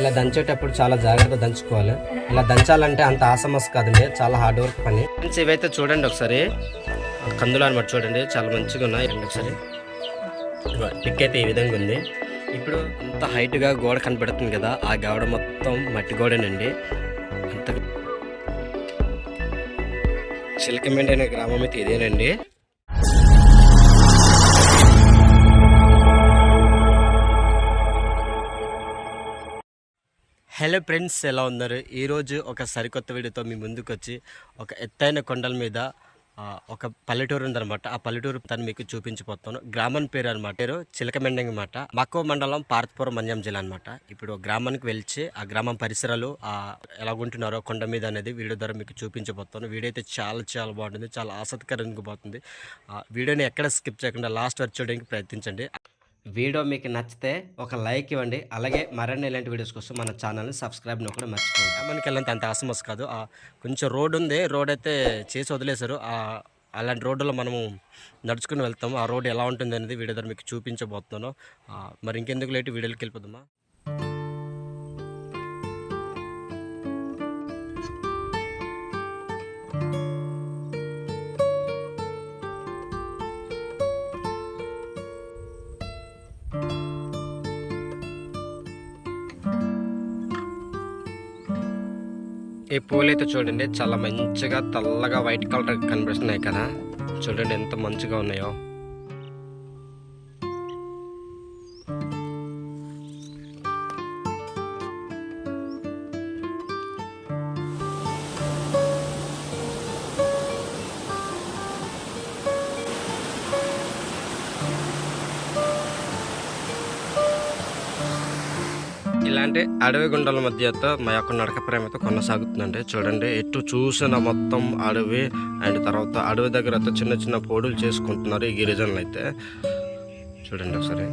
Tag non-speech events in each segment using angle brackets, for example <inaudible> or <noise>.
ఇలా దంచేటప్పుడు చాలా జాగ్రత్త దంచుకోవాలి. ఇలా దంచాలంటే అంత ఆసమస్ కాదండి చాలా హార్డ్ వర్క్ పని. ఫ్రెండ్స్ ఇవైతే చూడండి ఒకసారి. కందులు అనమాట చూడండి చాలా మంచిగా ఉన్నాయి. అండి ఒకసారి. పిక్ అయితే ఈ విధంగా ఉంది. ఇప్పుడు అంత హైట్గా గోడ కనపడుతుంది కదా ఆ గోడ మొత్తం మట్టి గోడేనండి. అంత చిలకమెండి అనే గ్రామం అయితే ఇదేనండి. హలో ఫ్రెండ్స్ ఎలా ఉన్నారు? ఈరోజు ఒక సరికొత్త వీడియోతో మీ ముందుకు వచ్చి ఒక ఎత్తైన కొండల మీద ఒక పల్లెటూరు ఉందనమాట ఆ పల్లెటూరు తను మీకు చూపించిపోతాను గ్రామం పేరు అనమాట పేరు చిలకమెండ అనమాట మక్కువ మండలం పార్తపురం మంజం జిల్లా అనమాట ఇప్పుడు గ్రామానికి వెళ్ళి ఆ గ్రామం పరిసరాలు ఆ ఎలాగుంటున్నారో కొండ మీద అనేది వీడియో ద్వారా మీకు చూపించబోతాను వీడియో అయితే చాలా చాలా బాగుంటుంది. చాలా ఆసక్తికరంగా పోతుంది. ఆ వీడియోని ఎక్కడ స్కిప్ చేయకుండా లాస్ట్ వరకు చూడడానికి ప్రయత్నించండి. వీడియో మీకు నచ్చితే ఒక లైక్ ఇవ్వండి. అలాగే మరిన్ని ఇలాంటి వీడియోస్ కోసం మన ఛానల్ని సబ్స్క్రైబ్ కూడా మర్చిపోండి మనకి వెళ్ళంత అంత ఆసమస్ కాదు. కొంచెం రోడ్ ఉంది. రోడ్ అయితే చేసి వదిలేశారు. అలాంటి రోడ్డులో మనము నడుచుకుని వెళ్తాము. ఆ రోడ్ ఎలా ఉంటుంది అనేది వీడియో ద్వారా మీకు చూపించబోతున్నాను. మరి ఇంకెందుకు లేటు? వీడియోకి వెళ్ళిపోదామా? ఈ పూలు అయితే చూడండి చాలా మంచిగా తెల్లగా వైట్ కలర్ కనిపిస్తున్నాయి కదా. చూడండి ఎంత మంచిగా ఉన్నాయో. ఇలాంటి అడవి గుండల మధ్యతో మా యొక్క నడక ప్రేమతో కొనసాగుతుందండి. చూడండి ఎటు చూసిన మొత్తం అడవి అండ్ తర్వాత అడవి దగ్గర అయితే చిన్న చిన్న పోడులు చేసుకుంటున్నారు ఈ గిరిజనులు అయితే. చూడండి ఒకసారి.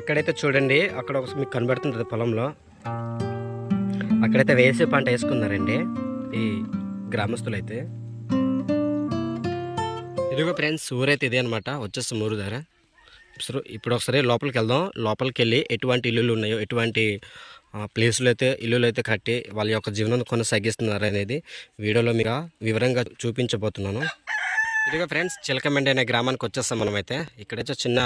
అక్కడైతే చూడండి అక్కడ ఒక మీకు కనబడుతుంటుంది పొలంలో. అక్కడైతే వేసే పంట వేసుకున్నారండి ఈ గ్రామస్తులు అయితే ఇదిగో ఫ్రెండ్స్ ఊరైతే ఇదే అనమాట వచ్చేస్తాం ఊరు దగ్గర. ఇప్పుడు ఇప్పుడు ఒకసారి లోపలికి వెళ్దాం. లోపలికి వెళ్ళి ఎటువంటి ఇల్లులు ఉన్నాయో ఎటువంటి ప్లేసులు అయితే ఇల్లులు అయితే కట్టి వాళ్ళ యొక్క జీవనం కొనసాగిస్తున్నారు అనేది వీడియోలో మీకు వివరంగా చూపించబోతున్నాను. ఇదిగో ఫ్రెండ్స్ చిలకమెండి అనే గ్రామానికి వచ్చేస్తాం మనమైతే. ఇక్కడైతే చిన్న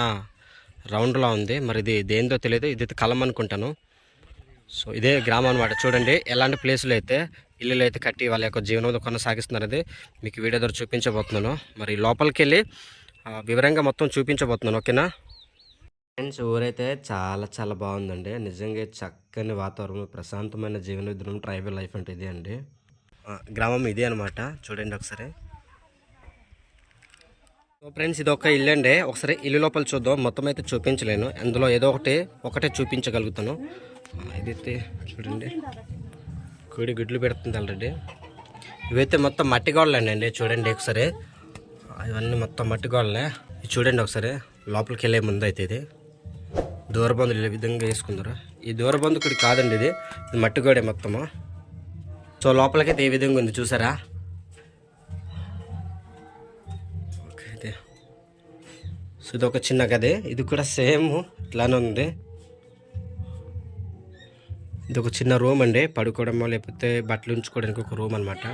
రౌండ్లా ఉంది. మరి ఇది దేందో తెలియదు ఇది కలం అనుకుంటాను. సో ఇదే గ్రామం అనమాట చూడండి ఎలాంటి ప్లేసులు అయితే ఇల్లులు అయితే కట్టి వాళ్ళ యొక్క జీవనం కొనసాగిస్తున్నారది మీకు వీడియో ద్వారా చూపించబోతున్నాను. మరి లోపలికి వెళ్ళి వివరంగా మొత్తం చూపించబోతున్నాను ఓకేనా? ఫ్రెండ్స్ ఊరైతే చాలా చాలా బాగుందండి. నిజంగా చక్కని వాతావరణం ప్రశాంతమైన జీవన విధానం ట్రైబల్ లైఫ్ అంటే ఇదే అండి. గ్రామం ఇదే అనమాట చూడండి ఒకసారి. సో ఫ్రెండ్స్ ఇది ఒక ఇల్లు అండి. ఒకసారి ఇల్లు లోపల చూద్దాం. మొత్తం అయితే చూపించలేను. అందులో ఏదో ఒకటి ఒకటే చూపించగలుగుతాను. ఇదైతే చూడండి. కోడి గుడ్లు పెడుతుంది ఆల్రెడీ. ఇవైతే మొత్తం మట్టి గోడలండి అండి చూడండి ఒకసారి. ఇవన్నీ మొత్తం మట్టి గోడలే. చూడండి ఒకసారి లోపలికి వెళ్ళే ముందు అయితే ఇది దూరబందులు ఈ విధంగా వేసుకుందరు ఈ దూరబందుకుడి కాదండి ఇది ఇది మట్టి గోడే మొత్తము. సో లోపలికైతే ఈ విధంగా ఉంది చూసారా? ఓకే అయితే సో ఇది ఒక చిన్న గది. ఇది కూడా సేమ్ ఇట్లానే ఉంది. ఇది ఒక చిన్న రూమ్ అండి. పడుకోవడమో లేకపోతే బట్టలు ఉంచుకోవడానికి ఒక రూమ్ అనమాట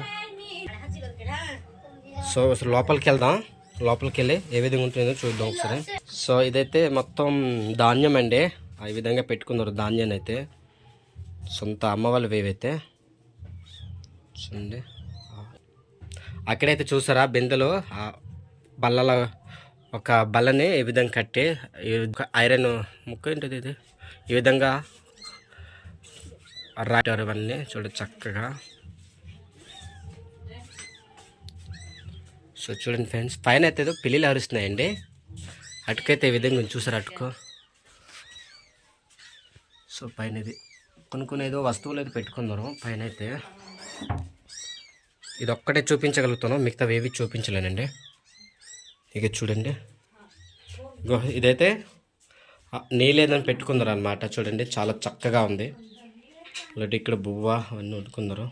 సో అసలు లోపలికి వెళ్దాం. లోపలికి వెళ్ళి ఏ విధంగా ఉంటుందో చూద్దాం ఒకసారి. సో ఇదైతే మొత్తం ధాన్యం అండి. ఆ విధంగా పెట్టుకున్నారు ధాన్యాన్ని అయితే. సొంత అమ్మ వాళ్ళు వేవైతే చూడండి. అక్కడైతే చూసారా బిందెలు? ఆ బల్లల ఒక బల్లని ఈ విధంగా కట్టి ఐరన్ ముక్క ఏంటిది ఇది? ఈ విధంగా రాటారు ఇవన్నీ చూడ చక్కగా. సో చూడండి ఫ్రెండ్స్ పైన అయితే ఏదో పిల్లిలు అరుస్తున్నాయండి. అటుకైతే ఈ విధంగా చూసారు అటుకు? సో పైన ఇది కొన్ని కొన్ని ఏదో వస్తువులు అయితే పెట్టుకున్నారు పైన అయితే. ఇది ఒక్కటే చూపించగలుగుతాను మిగతా ఏవి చూపించలేనండి. ఇక చూడండి. ఇదైతే నీళ్ళేదని నీలేదని అనమాట చూడండి చాలా చక్కగా ఉంది. లేదంటే ఇక్కడ బువ్వ అవన్నీ వండుకున్నారు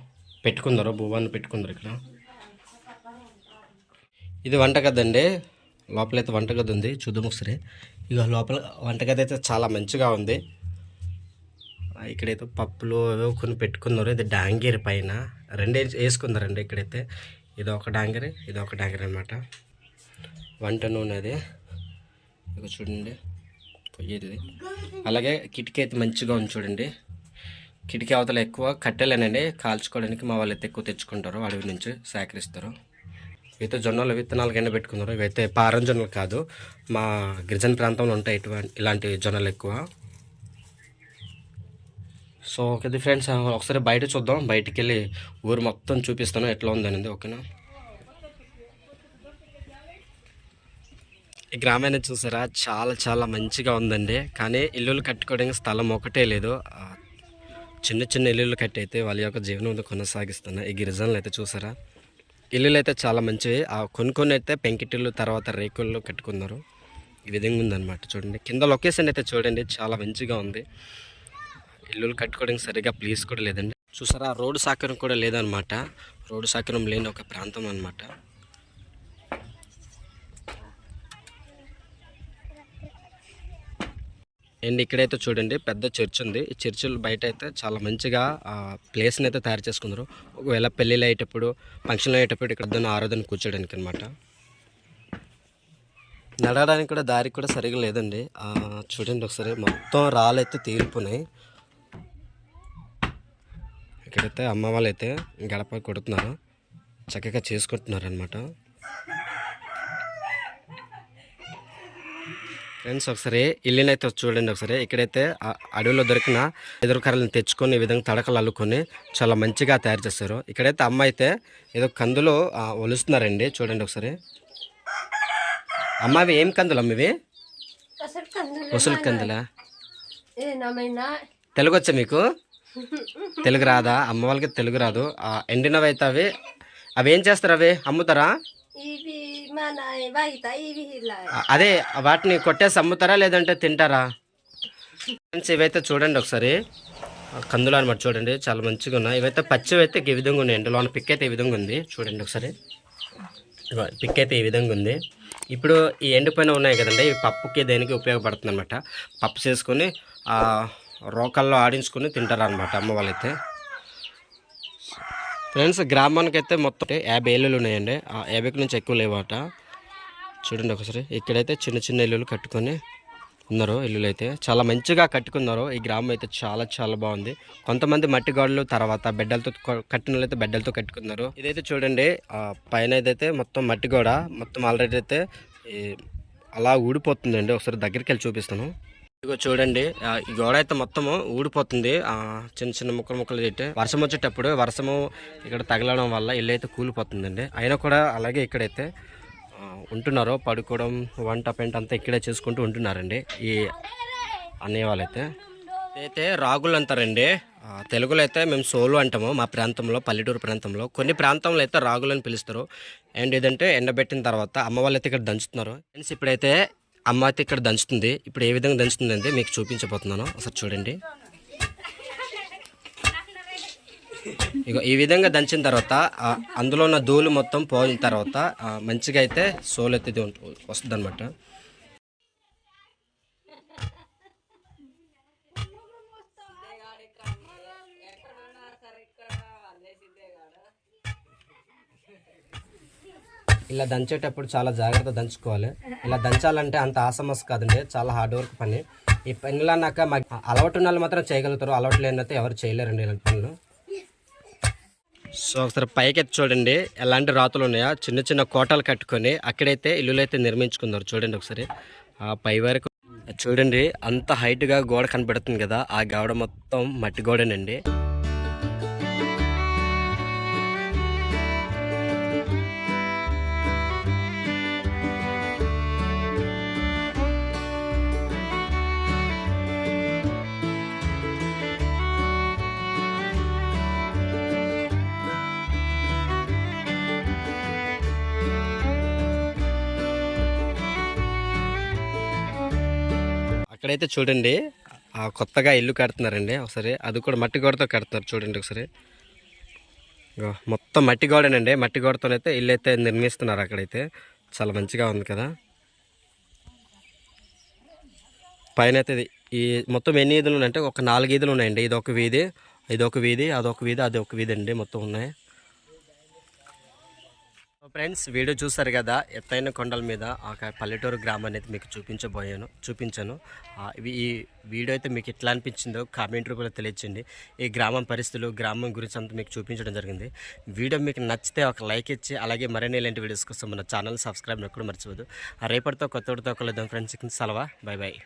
పెట్టుకున్నారు బువ్వని పెట్టుకున్నారు ఇక్కడ. ఇది వంట కదండి లోపలైతే వంటగది ఉంది చూద్దాం ఒకసారి. ఇక లోపల వంటగది అయితే చాలా మంచిగా ఉంది. ఇక్కడైతే పప్పులు ఏవో కొన్ని పెట్టుకున్నారు. ఇది డాంగేరి పైన. రెండే వేసుకుందారండి ఇక్కడైతే. ఇది ఒక డాంగరి ఇది ఒక డాంగరి అనమాట వంట నూనె అది. ఇక చూడండి. పొయ్యేది అలాగే కిటికీ అయితే మంచిగా ఉంది చూడండి. కిటికీ అవతల ఎక్కువ కట్టెలేనండి కాల్చుకోవడానికి మా వాళ్ళు అయితే ఎక్కువ తెచ్చుకుంటారు. అడవి నుంచి సేకరిస్తారు. ఇవైతే జొన్నలు విత్తనాలు కింద పెట్టుకున్నారు. ఇవైతే పారం జొన్నలు కాదు మా గిరిజన ప్రాంతంలో ఉంటాయి ఇటువంటి ఇలాంటి జొన్నలు ఎక్కువ. సో ఓకే ఫ్రెండ్స్ ఒకసారి బయట చూద్దాం. బయటికి వెళ్ళి ఊరు మొత్తం చూపిస్తాను ఎట్లా ఉందనేది ఓకేనా? ఈ గ్రామాన్ని చూసారా? చాలా చాలా మంచిగా ఉందండి. కానీ ఇల్లులు కట్టుకోవడానికి స్థలం ఒకటే లేదు. చిన్న చిన్న ఇల్లులు కట్టి అయితే వాళ్ళ యొక్క జీవనం కొనసాగిస్తున్నారు ఈ గిరిజనులు అయితే చూసారా? ఇల్లులు అయితే చాలా మంచివి. ఆ కొన్ని కొన్ని అయితే పెంకిటిల్లు తర్వాత రేకుళ్ళు కట్టుకున్నారు. ఈ విధంగా ఉందన్నమాట చూడండి. కింద లొకేషన్ అయితే చూడండి చాలా మంచిగా ఉంది. ఇల్లులు కట్టుకోవడానికి సరిగా ప్లేస్ కూడా లేదండి. చూసారా రోడ్డు సాకరం కూడా లేదనమాట రోడ్డు సాకరం లేని ఒక ప్రాంతం అనమాట అండ్ ఇక్కడైతే చూడండి పెద్ద చర్చ్ ఉంది. ఈ చర్చిల బయట అయితే చాలా మంచిగా ప్లేస్ని అయితే తయారు చేసుకున్నారు. ఒకవేళ పెళ్ళిళ్ళు అయ్యేటప్పుడు ఫంక్షన్లు అయ్యేటప్పుడు ఇక్కడ దాన్ని ఆరాధన కూర్చోడానికి అనమాట నడవడానికి కూడా దారి కూడా సరిగా లేదండి. చూడండి ఒకసారి మొత్తం రాళ్ళైతే తీరిపోయినాయి. ఇక్కడైతే అమ్మ వాళ్ళు అయితే గడప కొడుతున్నారు. చక్కగా చేసుకుంటున్నారు అనమాట ఫ్రెండ్స్ ఒకసారి ఇల్లునైతే చూడండి ఒకసారి. ఇక్కడైతే అడవిలో దొరికిన ఎదురు కర్రలను తెచ్చుకొని ఈ విధంగా తడకలు అల్లుకొని చాలా మంచిగా తయారు చేస్తారు. ఇక్కడైతే అమ్మ అయితే ఏదో కందులో ఒలుస్తున్నారండి. చూడండి ఒకసారి. అమ్మ అవి ఏం కందులు అమ్మ ఇవి? అసలు కందులు ఉసులు కందులా? ఏమైనా తెలుగు వచ్చా మీకు? <laughs> తెలుగు రాదా? అమ్మ వాళ్ళకి తెలుగు రాదు. ఎండినవి అయితే అవి. అవి ఏం చేస్తారు అవి? అమ్ముతారా? అదే వాటిని కొట్టేసి అమ్ముతారా లేదంటే తింటారా? ఫ్రెండ్స్ ఇవైతే చూడండి ఒకసారి. కందులు అనమాట చూడండి చాలా మంచిగా ఉన్నాయి. ఇవైతే పచ్చివి అయితే ఈ విధంగా ఉన్నాయండి లోన పిక్ అయితే ఈ విధంగా ఉంది. చూడండి ఒకసారి. పిక్ అయితే ఈ విధంగా ఉంది. ఇప్పుడు ఈ ఎండిపోయిన ఉన్నాయి కదండి ఇవి పప్పుకి దేనికి ఉపయోగపడుతుంది అనమాట పప్పు చేసుకొని రోకల్లో ఆడించుకొని తింటారు అనమాట అమ్మ వాళ్ళైతే. ఫ్రెండ్స్ గ్రామానికి అయితే మొత్తం యాభై ఇల్లులు ఉన్నాయండి. ఆ యాభైకి నుంచి ఎక్కువ లేవట. చూడండి ఒకసారి. ఇక్కడైతే చిన్న చిన్న ఇల్లులు కట్టుకొని ఉన్నారు ఇల్లులు అయితే చాలా మంచిగా కట్టుకున్నారు. ఈ గ్రామం అయితే చాలా చాలా బాగుంది. కొంతమంది మట్టి గోడలు తర్వాత బెడ్డలతో కట్టిన అయితే బెడ్డలతో కట్టుకున్నారు. ఇదైతే చూడండి పైన ఇదైతే మొత్తం మట్టి గోడ. మొత్తం ఆల్రెడీ అయితే ఈ అలా ఊడిపోతుందండి. ఒకసారి దగ్గరికి వెళ్ళి చూపిస్తాను. ఇదిగో చూడండి ఈ గోడ అయితే మొత్తము ఊడిపోతుంది. చిన్న చిన్న ముక్కలు ముక్కలు అయితే వర్షం వచ్చేటప్పుడు వర్షము ఇక్కడ తగలడం వల్ల ఇల్లు అయితే కూలిపోతుందండి. అయినా కూడా అలాగే ఇక్కడైతే ఉంటున్నారు. పడుకోవడం వంట పెంట అంతా ఇక్కడే చేసుకుంటూ ఉంటున్నారండి ఈ అన్నయ్య వాళ్ళైతే అయితే రాగులు అంటారండి. తెలుగులో అయితే మేము సోలు అంటాము మా ప్రాంతంలో పల్లెటూరు ప్రాంతంలో. కొన్ని ప్రాంతంలో అయితే రాగులు అని పిలుస్తారు. అండ్ ఏదంటే ఎండబెట్టిన తర్వాత అమ్మ వాళ్ళు అయితే ఇక్కడ దంచుతున్నారు. ఫ్రెండ్స్ ఇప్పుడైతే అమ్మ అయితే ఇక్కడ దంచుతుంది. ఇప్పుడు ఏ విధంగా దంచుతుంది అంటే మీకు చూపించబోతున్నాను. ఒకసారి చూడండి. ఇగో ఈ విధంగా దంచిన తర్వాత అందులో ఉన్న ధూళి మొత్తం పోయిన తర్వాత మంచిగా అయితే సోలు అయితే వస్తుంది అనమాట ఇలా దంచేటప్పుడు చాలా జాగ్రత్త దంచుకోవాలి. ఇలా దంచాలంటే అంత ఆసమస్ కాదండి చాలా హార్డ్ వర్క్ పని. ఈ పనిలో అన్నాక మాకు అలవాటు ఉన్న వాళ్ళు మాత్రం చేయగలుగుతారు అలవాటు లేనైతే ఎవరు చేయలేరండి ఇలాంటి పనులు. సో ఒకసారి పైకి చూడండి ఎలాంటి రాతులు ఉన్నాయా చిన్న చిన్న కోటలు కట్టుకొని అక్కడైతే ఇల్లులు అయితే నిర్మించుకున్నారు చూడండి ఒకసారి. ఆ పై వరకు చూడండి అంత హైట్గా గోడ కనబడుతుంది కదా ఆ గోడ మొత్తం మట్టి గోడనండి. అక్కడైతే చూడండి కొత్తగా ఇల్లు కడుతున్నారండి. ఒకసారి అది కూడా మట్టి గోడతో కడుతున్నారు చూడండి ఒకసారి. మొత్తం మట్టి గోడనండి. మట్టి గోడతోనైతే ఇల్లు అయితే నిర్మిస్తున్నారు అక్కడైతే. చాలా మంచిగా ఉంది కదా. పైన అయితే ఈ మొత్తం ఎన్ని ఈదులు ఉన్నాయంటే ఒక నాలుగు ఈదులు ఉన్నాయండి. ఇది ఒక వీధి ఇది ఒక వీధి అదొక వీధి అది ఒక వీధి అండి మొత్తం ఉన్నాయి. ఫ్రెండ్స్ వీడియో చూసారు కదా ఎత్తైన కొండల మీద ఒక పల్లెటూరు గ్రామాన్ని అయితే మీకు చూపించబోయాను చూపించాను. ఈ వీడియో అయితే మీకు ఎట్లా అనిపించిందో కామెంట్ రూపంలో తెలియచండి ఈ గ్రామం పరిస్థితులు గ్రామం గురించి అంతా మీకు చూపించడం జరిగింది. వీడియో మీకు నచ్చితే ఒక లైక్ ఇచ్చి అలాగే మరిన్ని ఇలాంటి వీడియోస్ కోసం మన ఛానల్ సబ్స్క్రైబ్ ఎక్కడ మర్చిపోదు. ఆ రేపటితో కొత్తతో కలుద్దాం ఫ్రెండ్స్. సెలవా? Bye bye